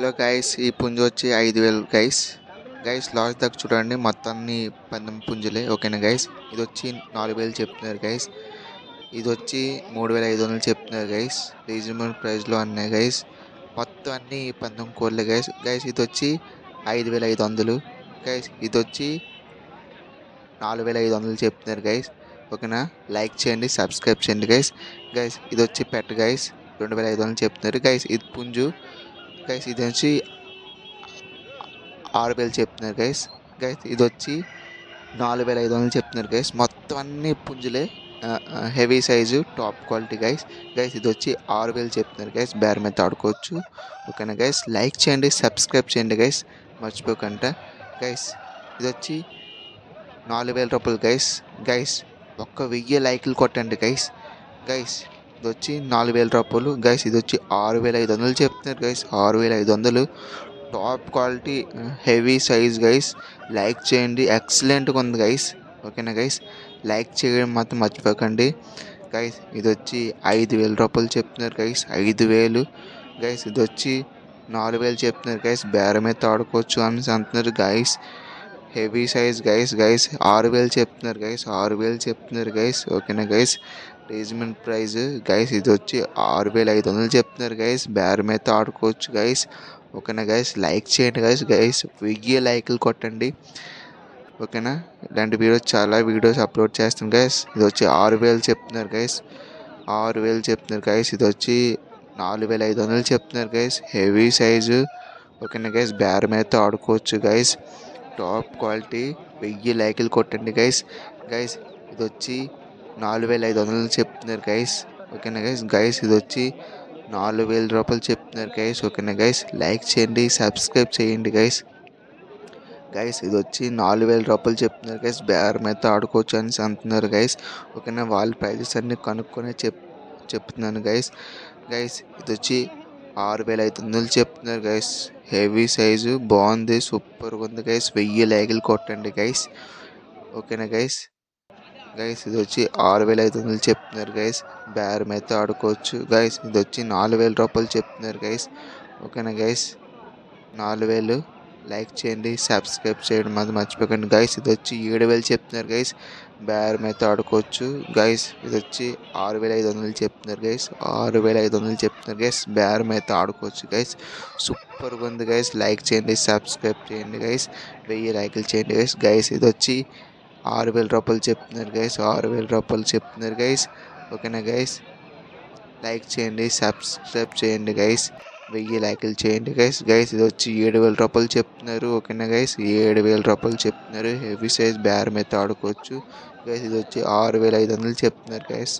Hello guys ఈ పుంజు వచ్చి ఐదు వేలు గైస్ గైస్ లాస్ట్ దాకా చూడండి మొత్తం అన్ని పందెం పుంజులే ఓకేనా గైస్ ఇది వచ్చి నాలుగు వేలు చెప్తున్నారు గైస్ ఇది వచ్చి మూడు వేల ఐదు వందలు చెప్తున్నారు గైస్ రీజనబుల్ ప్రైస్లో అన్నాయి గైస్ మొత్తం అన్ని పందెం కోళ్ళే గైస్ గైస్ ఇది వచ్చి ఐదు వేల ఐదు వందలు. గైస్ ఇది వచ్చి నాలుగు వేల ఐదు వందలు చెప్తున్నారు గైస్ ఓకేనా? లైక్ చేయండి సబ్స్క్రైబ్ చేయండి గైస్ గైస్ ఇది వచ్చి పెట్ట గైస్ రెండు వేల ఐదు వందలు చెప్తున్నారు. గైస్ ఇది పుంజు. గైస్ ఇది వచ్చి ఆరు వేలు చెప్తున్నారు గైస్ గైస్ ఇది వచ్చి నాలుగు వేల ఐదు వందలు చెప్తున్నారు గైస్ మొత్తం అన్ని పుంజులే heavy size top quality guys guys ఇది వచ్చి ఆరు వేలు చెప్తున్నారు గైస్ బేర్ మీద ఆడుకోవచ్చు. ఓకేనా గైస్ లైక్ చేయండి సబ్స్క్రైబ్ చేయండి గైస్ మర్చిపోకుండా గైస్ ఇది వచ్చి నాలుగు వేల రూపాయలు గైస్ గైస్ ఒక్క వెయ్యి లైక్లు కొట్టండి గైస్ గైస్ ఇది వచ్చి నాలుగు వేల రూపాయలు. గైస్ ఇది వచ్చి ఆరు వేల ఐదు వందలు చెప్తున్నారు గైస్ ఆరు వేల ఐదు వందలు. Top quality heavy size guys like చేయండి. ఎక్సలెంట్గా ఉంది గైస్ ఓకేనా గైస్ లైక్ చేయడం మాత్రం మర్చిపోకండి. గైస్ ఇది వచ్చి ఐదు వేల రూపాయలు చెప్తున్నారు గైస్ ఐదు వేలు. గైస్ ఇది వచ్చి నాలుగు వేలు చెప్తున్నారు గైస్ బేరమే తాడుకోవచ్చు అని అంటున్నారు guys heavy size guys guys. ఆరు వేలు చెప్తున్నారు గైస్ ఆరు వేలు చెప్తున్నారు గైస్. ఓకేనా గైస్? రీజనబుల్ ప్రైస్ గైస్ ఇది వచ్చి ఆరు వేల ఐదు వందలు చెప్తున్నారు గైస్. బేరం అయితే ఆడుకోవచ్చు గైస్. ఓకేనా గైస్? లైక్ చేయండి గైస్ గైస్. వెయ్యి లైకులు కొట్టండి. ఓకేనా? ఇలాంటి వీడియోస్ చాలా వీడియోస్ అప్లోడ్ చేస్తాను గైస్. ఇది వచ్చి ఆరు వేలు చెప్తున్నారు గైస్. ఆరు వేలు చెప్తున్నారు గైస్. ఇది వచ్చి నాలుగు వేల ఐదు వందలు చెప్తున్నారు గైస్. Heavy size. ఓకేనా గైస్? బేరం అయితే ఆడుకోవచ్చు గైస్. టాప్ క్వాలిటీ వెయ్యి లైకులు కొట్టండి గైస్ గైస్ ఇది వచ్చి నాలుగు వేల ఐదు వందలు చెప్తున్నారు గైస్ ఓకేనా గైస్ గైస్ ఇది వచ్చి నాలుగు వేల రూపాయలు చెప్తున్నారు గైస్ ఓకేనా గైస్ లైక్ చేయండి సబ్స్క్రైబ్ చేయండి గైస్ గైస్ ఇది వచ్చి నాలుగు వేల రూపాయలు చెప్తున్నారు గైస్ బేరం అయితే ఆడుకోవచ్చు అని అంటున్నారు గైస్ ఓకేనా? వాళ్ళ ప్రైజెస్ అన్ని కనుక్కొని చెప్ చెప్తున్నాను గైస్ గైస్ ఇది వచ్చి ఆరు వేల ఐదు వందలు చెప్తున్నారు గైస్ హెవీ సైజు బాగుంది సూపర్గా ఉంది గైస్ వెయ్యి లేగలు కొట్టండి గైస్ ఓకేనా గైస్ గైస్ ఇది వచ్చి ఆరు వేల ఐదు వందలు చెప్తున్నారు గైస్ బేరం అయితే ఆడుకోవచ్చు గైస్ ఇది వచ్చి నాలుగు వేల రూపాయలు చెప్తున్నారు గైస్ ఓకేనా గైస్ నాలుగు వేలు. లైక్ చేయండి సబ్స్క్రైబ్ చేయడం మాత్రం మర్చిపోకండి. గైస్ ఇది వచ్చి ఏడు వేలు చెప్తున్నారు గైస్ బేరం అయితే ఆడుకోవచ్చు. గైస్ ఇది వచ్చి ఆరు వేల ఐదు వందలు చెప్తున్నారు గైస్ ఆరు వేల ఐదు వందలు చెప్తున్నారు గైస్ బేరం అయితే ఆడుకోవచ్చు గైస్ సూపర్గా ఉంది గైస్ లైక్ చేయండి సబ్స్క్రైబ్ చేయండి గైస్ వెయ్యి లైకులు చేయండి గైస్ గైస్ ఇది వచ్చి ఆరు వేల రూపాయలు చెప్తున్నారు గైస్ ఆరు వేల రూపాయలు చెప్తున్నారు గైస్ ఓకేనా గైస్ లైక్ చేయండి సబ్స్క్రైబ్ చేయండి గైస్ వెయ్యి లైకులు చేయండి గైస్ గైస్ ఇది వచ్చి ఏడు వేల రూపాయలు చెప్తున్నారు. ఓకేనా గైస్ ఏడు వేల రూపాయలు చెప్తున్నారు. హెవీ సైజ్ బ్యార్ మీద ఆడుకోవచ్చు. గైస్ ఇది వచ్చి ఆరు వేల ఐదు వందలు చెప్తున్నారు గైస్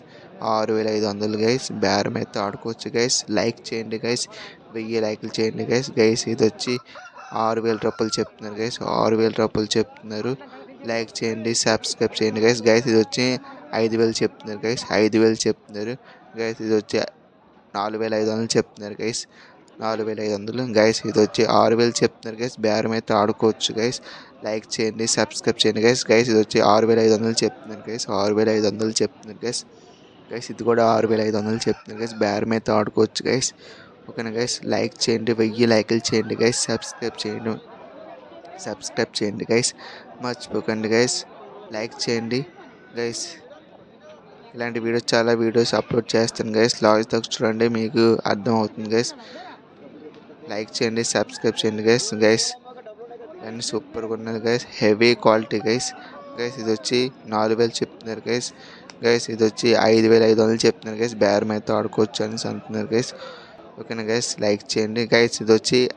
ఆరు వేల ఐదు వందలు గైస్ బ్యార్ మీద ఆడుకోవచ్చు గైస్ లైక్ చేయండి గైస్ వెయ్యి లైకులు చేయండి గైస్ గైస్ ఇది వచ్చి ఆరు వేల రూపాయలు చెప్తున్నారు గైస్ ఆరు వేల రూపాయలు చెప్తున్నారు. లైక్ చేయండి సబ్స్క్రైబ్ చేయండి గైస్ గైస్ ఇది వచ్చి ఐదు వేలు చెప్తున్నారు గైస్ ఐదు వేలు చెప్తున్నారు. గైస్ ఇది వచ్చి నాలుగు వేల ఐదు వందలు చెప్తున్నారు గైస్ నాలుగు వేల ఐదు వందలు. గైస్ ఇది వచ్చి ఆరు వేలు చెప్తున్నారు గైస్ బేరం అయితే ఆడుకోవచ్చు గైస్ లైక్ చేయండి సబ్స్క్రైబ్ చేయండి గైస్ గైస్ ఇది వచ్చి ఆరు వేల ఐదు వందలు చెప్తున్నారు గైస్ ఆరు వేల ఐదు వందలు చెప్తున్నారు గైస్ గైస్ ఇది కూడా ఆరు వేల ఐదు వందలు చెప్తున్నారు గైస్ బేరం అయితే ఆడుకోవచ్చు గైస్ ఓకేనా గైస్ లైక్ చేయండి వెయ్యి లైకులు చేయండి గైస్ సబ్స్క్రైబ్ చేయండి. సబ్స్క్రైబ్ చేయండి గైస్ మర్చిపోకండి గైస్ లైక్ చేయండి గైస్ ఇలాంటి వీడియోస్ చాలా వీడియోస్ అప్లోడ్ చేస్తాను గైస్ లాస్ట్ దాకా చూడండి మీకు అర్థం అవుతుంది గైస్ లైక్ చేయండి సబ్స్క్రైబ్ చేయండి గైస్ గైస్ అన్నీ సూపర్గా ఉన్నది guys heavy quality guys guys ఇది వచ్చి నాలుగు వేలు చెప్తున్నారు గైస్ గైస్ ఇది వచ్చి ఐదు వేలు ఐదు వందలు చెప్తున్నారు గైస్ బేరం అయితే ఆడుకోవచ్చు అని అంటున్నారు గైస్ ఓకేనా గైస్ లైక్ చేయండి. గైస్ ఇది వచ్చి